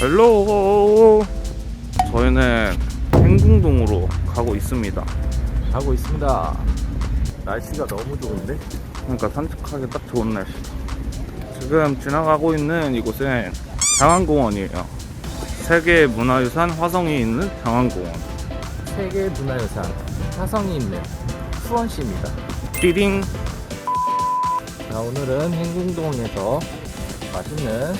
헬로 저희는 행궁동으로 가고 있습니다 가고 있습니다. 날씨가 너무 좋은데? 그러니까 산책하기 딱 좋은 날씨 지금 지나가고 있는 이곳은 장안공원이에요 세계 문화유산 화성이 있는 장안공원 세계 문화유산 화성이 있는 수원시입니다. 띠링 자, 오늘은 행궁동에서 맛있는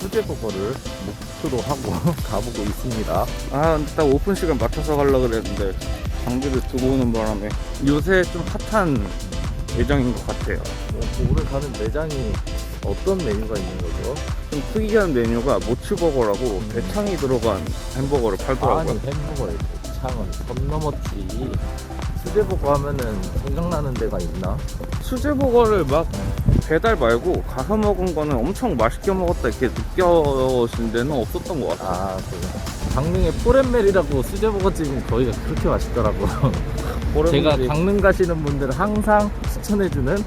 수제버거를 목표로 하고 가보고 있습니다. 아, 딱 오픈 시간 맞춰서 가려고 그랬는데 장비를 두고 오는 바람에 요새 좀 핫한 예정인 것 같아요. 어, 오늘 가는 매장이 어떤 메뉴가 있는 거죠? 좀 특이한 메뉴가 모츠버거라고 대창이 들어간 햄버거를 팔더라고요. 아니 햄버거에 창은 선 넘었지. 수제버거 하면은 생각나는 데가 있나? 수제버거를 막 배달 말고 가서 먹은 거는 엄청 맛있게 먹었다 이렇게 느껴진 데는 없었던 것 같아요. 아, 그 강릉의 포렌멜이라고 수제버거집이 거기가 그렇게 맛있더라고. 제가 강릉 가시는 분들 항상 추천해주는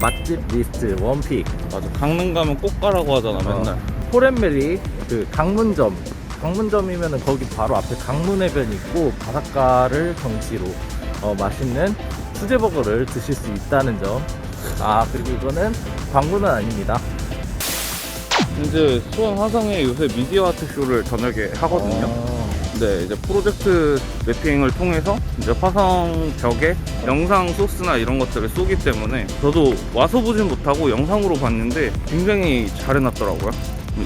맛집 리스트 원픽 맞아 강릉 가면 꼭 가라고 하잖아 맨날. 포렌멜이 그 강문점 강문점이면은 거기 바로 앞에 강문해변 있고 바닷가를 경치로 어, 맛있는 수제버거를 드실 수 있다는 점. 아 그리고 이거는 광고는 아닙니다. 이제 수원 화성에 요새 미디어 아트 쇼를 저녁에 하거든요. 어, 네, 이제 프로젝트 매핑을 통해서 이제 화성 벽에 영상 소스나 이런 것들을 쏘기 때문에 저도 와서 보진 못하고 영상으로 봤는데 굉장히 잘 해놨더라고요.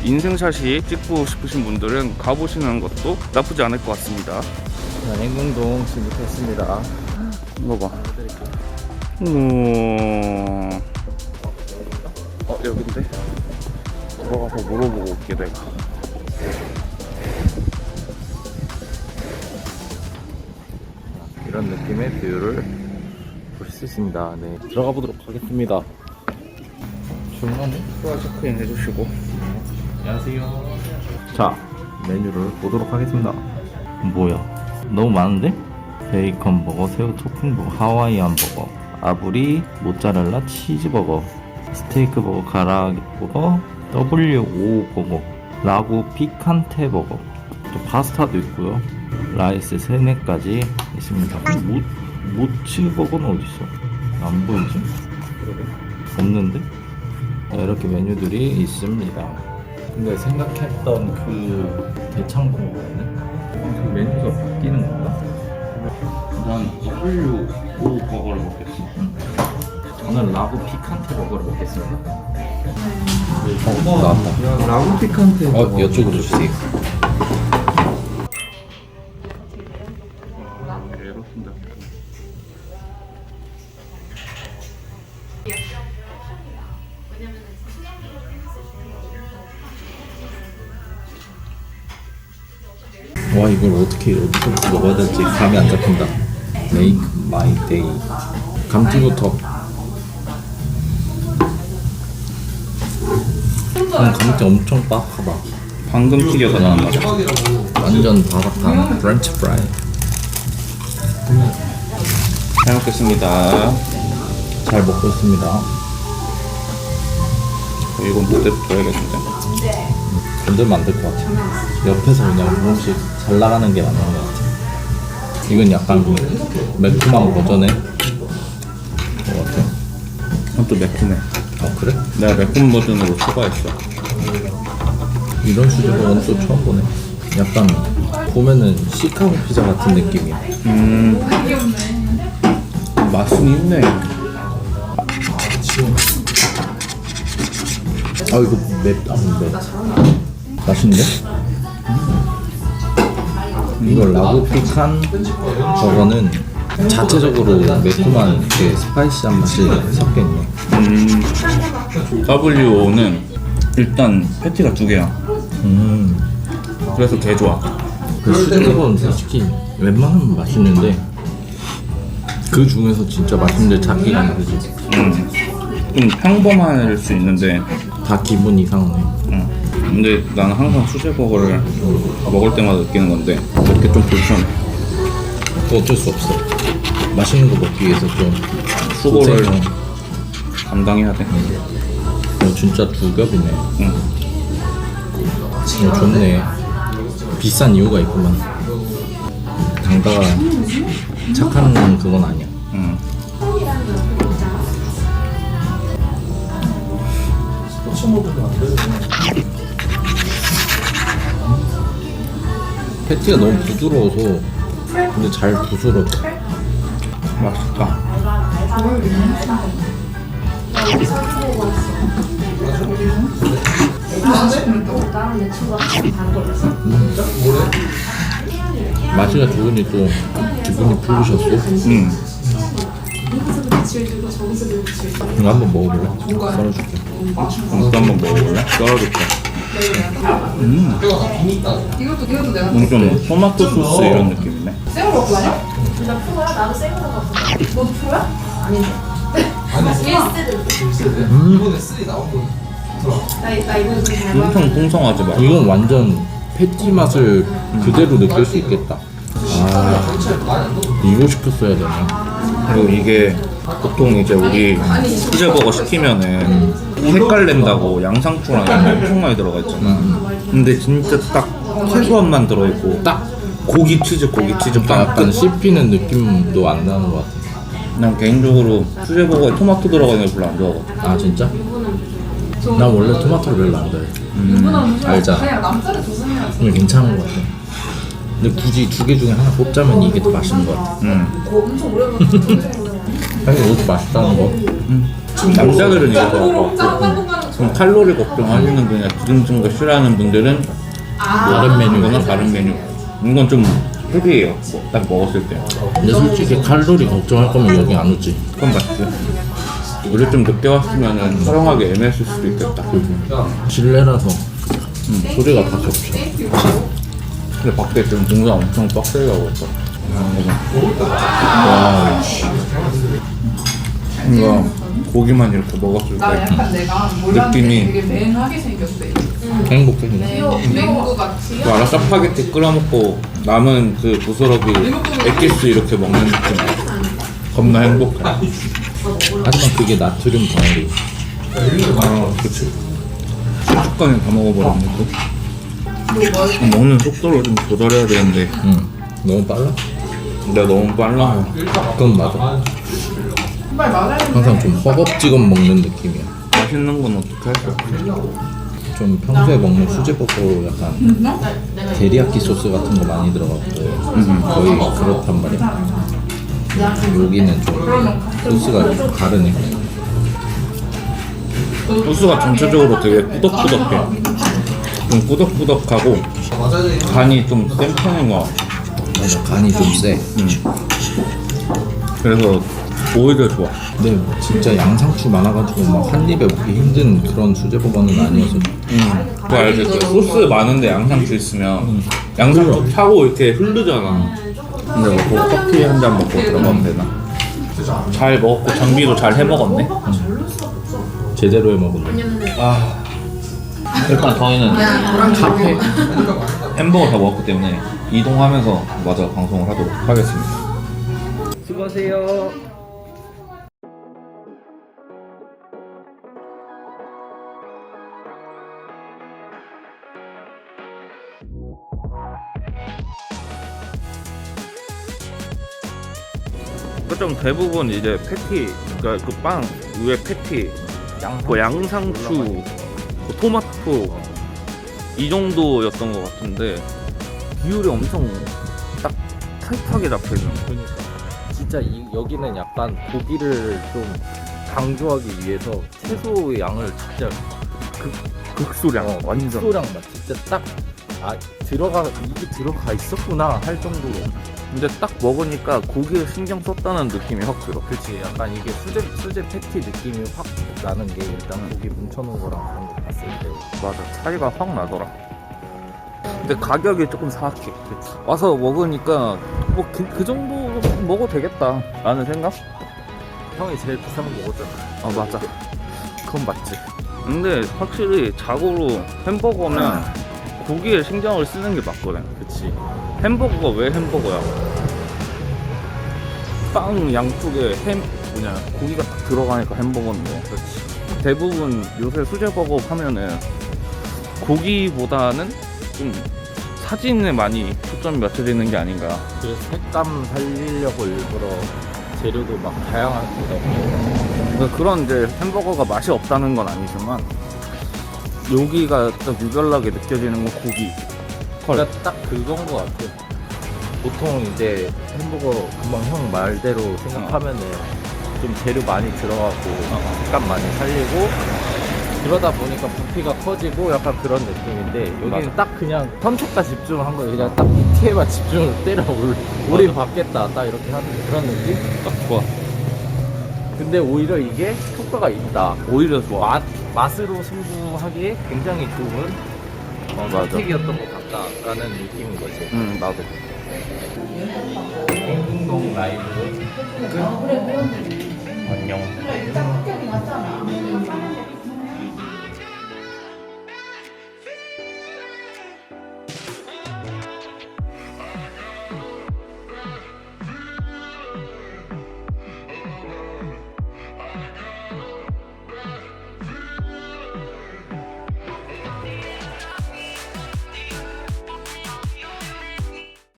인생샷이 찍고 싶으신 분들은 가보시는 것도 나쁘지 않을 것 같습니다. 자, 행궁동 진입했습니다. 먹어. 보여드릴게요. 음... 어, 여긴데? 들어가서 물어보고 올게, 내가. 이런 느낌의 뷰를 볼 수 있습니다. 네, 들어가 보도록 하겠습니다. 조용하네. QR 체크인 해주시고. 안녕하세요. 자, 메뉴를 보도록 하겠습니다. 뭐야? 너무 많은데? 베이컨 버거, 새우 토핑 버거, 하와이안 버거, 아브리, 모짜렐라, 치즈 버거, 스테이크 버거, 가라아게 버거, W5 버거, 라구 피칸테 버거, 또 파스타도 있고요. 라이스 3, 4가지 있습니다. 모, 모츠 버거는 어딨어? 안 보이지? 없는데? 자, 이렇게 메뉴들이 있습니다. 근데 생각했던 그 대창 버거는 그 메뉴가 바뀌는 건 가? 난 W5 버거를 먹겠어. 저는 라구 피칸테 버거를 먹겠습니다. 어, 나왔다. 라구 피칸테. 어, 이쪽으로 주세요. 와, 이걸 어떻게 어디서부터 먹어야 될지 감이 안 잡힌다. Make my day. 감튀부터. 음, 감튀 엄청 빡하다. 방금 튀겨서 나온 맛. 완전 바삭한 프렌치 프라이. 잘 먹겠습니다. 잘 먹고 있습니다. 이건 무대 줘야겠는데. 건들면 안 될 것 같아. 옆에서 그냥 조금씩 잘 나가는 게 맞는 것 같아. 이건 약간 매콤한 버전의 것 같아. 또 매콤해. 아, 그래? 내가 매콤 버전으로 추가했어. 이런 수제버거는 또 처음 보네. 약간 보면은 시카고 피자 같은 느낌이야. 음. 맛은 있네. 아 이거 맵다 맵. 맛있는데? 이거 라구 피칸 버거는 자체적으로 매콤한 그 스파이시한 맛이 섞여 있네. 음. W5는 일단 패티가 두 개야. 음. 그래서 개 좋아. 그 수제버거는 솔직히 웬만하면 맛있는데 그 중에서 진짜 맛있는 데 찾기가 힘들지. 음. 좀 평범할 수 있는데, 다 기분 이상하네. 음. 근데 나는 항상 수제버거를 먹을 때마다 느끼는 건데, 이렇게 좀 불편해. 그거 어쩔 수 없어. 맛있는 거 먹기 위해서 좀 수고를 고생을 감당해야 돼. 어, 진짜 두 겹이네. 응. 어, 좋네. 비싼 이유가 있구만. 단가가 착한 그건 아니야. 음. 패티가 너무 부드러워서 근데 잘 부스러져. 맛있다. 맛이가 좋으니 또 기분이 풀리셨어? 음. 이거 한번 먹어볼래? 썰어줄게. 이것도 한번 먹어볼래? 썰어줄게. 음. 이것도 이것도 내가 좀 토마토 소스 이런 느낌이네. 생으로 먹고 다녀? 나 프로야? 나도 생으로 먹어. 너 프로야? 아닌데. 일스드. 나, 나 이거 좀잘 먹어. 엄청 풍성하지 마. 이건 완전 패티 맛을 그대로 느낄 수 있겠다. 아, 이거 시켰어야 되네. 그리고 이게 보통 이제 우리 수제버거 시키면은 색깔 낸다고 양상추랑 양념 엄청 많이 들어가 있잖아. 근데 진짜 딱 최소한만 들어있고 딱 고기 치즈 고기 치즈 좀 약간 씹히는 느낌도 안 나는 것 같아. 난 개인적으로 수제버거에 토마토 들어가는 걸 별로 안 좋아하거든. 아 진짜? 난 원래 토마토를 별로 안 좋아해. 음, 알잖아. 근데 괜찮은 것 같아. 근데 굳이 두 개 중에 하나 뽑자면 이게 더 맛있는 것 같아. 음. 오래 먹었어. 사실 이것도 맛있다는 거. 남자들은 이거 한번 가는 좀 칼로리 걱정하시는 분이나 기름진 거 싫어하는 분들은 다른 이거는 메뉴. 다른 메뉴. 이건 좀 헤비해요. 뭐, 딱 먹었을 때. 근데 솔직히 칼로리 걱정할 거면 여기 안 오지. 그건 맞지. 우리 좀 늦게 왔으면은 촬영하기 애매했을 수도 있겠다. 실내라서 음, 소리가 밖에 없어. 근데 밖에 지금 공사 엄청 빡세게 하고 있어. 와, 씨. 이거 고기만 이렇게 먹었을 나때 약간 내가 몰랐는데 느낌이- 되게 맹하게 생겼대 행복해 그냥. 맹구 같이 그 알아 짜파게티 끓여 먹고 남은 그 부스러기 엑기스 이렇게 먹는 느낌. 겁나 행복해. 하지만 그게 나트륨 덩어리. 아, 그치. 순식간에 다 먹어버렸는데. 먹는 속도를 좀 조절해야 되는데 응. 너무 빨라? 내가 너무 빨라. 그건 맞아. 항상 좀 허겁지겁 먹는 느낌이야. 맛있는 건 어떻게 할수 없어. 좀 평소에 먹는 수제버거 약간 데리야끼 소스 같은 거 많이 들어가고 거의 그렇단 말이야. 여기는 좀 소스가 좀 다르네. 소스가 전체적으로 되게 꾸덕꾸덕해. 좀 꾸덕꾸덕하고 간이 좀 센 편인 것 같아. 맞아, 간이 좀 세. 그래서 오히려 좋아. 근데 진짜 양상추 많아가지고 막 한 입에 먹기 힘든 그런 수제 버거는 아니어서 응. 그거? 그 소스 많은데 양상추 있으면 양상추 타고 이렇게 흐르잖아. 근데 뭐 커피 한 잔 먹고 들어가면 되나? 잘 먹었고 장비도 잘 해먹었네. 제대로 해 먹을래. 아. 일단 저희는 카페 햄버거 다 먹었기 때문에 이동하면서 마저 방송을 하도록 하겠습니다. 수고하세요. 좀 대부분 이제 패티, 그러니까 그 빵 위에 패티, 그 양상추, 그 토마토 이 정도였던 것 같은데 비율이 엄청 딱 타이트하게 잡혀 있는. 그러니까 진짜 이, 여기는 약간 고기를 좀 강조하기 위해서 채소의 양을 진짜 극소량 어, 완전. 소량 맛 진짜 딱 아 들어가 이게 들어가 있었구나 할 정도로 근데 딱 먹으니까 고기에 신경 썼다는 느낌이 확 들어. 그렇지 약간 이게 수제 수제 패티 느낌이 확 나는 게 일단 고기 뭉쳐놓은 거랑 그런 거 봤을 때 맞아 차이가 확 나더라. 근데 가격이 조금 사악해. 와서 먹으니까 뭐 그 정도 먹어도 되겠다 라는 생각? 형이 제일 비싼 거 먹었잖아 아 맞아 그건 맞지 근데 확실히 자고로 햄버거면 고기에 신경을 쓰는 게 맞거든 그치 햄버거가 왜 햄버거야 빵 양쪽에 햄 뭐냐 고기가 딱 들어가니까 햄버거인데 그렇지 대부분 요새 수제버거 하면은 고기보다는 좀 사진에 많이 초점이 맞춰져 있는 게 아닌가. 그래서 색감 살리려고 일부러 재료도 막 다양하게 넣고 그러니까 그런 이제 햄버거가 맛이 없다는 건 아니지만 여기가 딱 유별나게 느껴지는 건 고기. 그러니까 딱 그건 것 같아. 보통 이제 햄버거 금방 형 말대로 생각하면은 좀 재료 많이 들어가고 색감 많이 살리고 그러다 보니까 부피가 커지고 약간 그런 느낌인데 여기는 맞아. 딱 그냥 선택과 집중한 거예요. 그냥 딱 PT에만 집중을 때려 올, 우린 받겠다 딱 이렇게 하는 그런 느낌? 딱 좋아. 근데 오히려 이게 효과가 있다. 오히려 좋아. 맛, 맛으로 승부하기에 굉장히 좋은 어, 맞아. 선택이었던 것 같다 라는 느낌인 거지. 응 나도. 행동 라이브 끝. 안녕. 일단 합격이 맞잖아.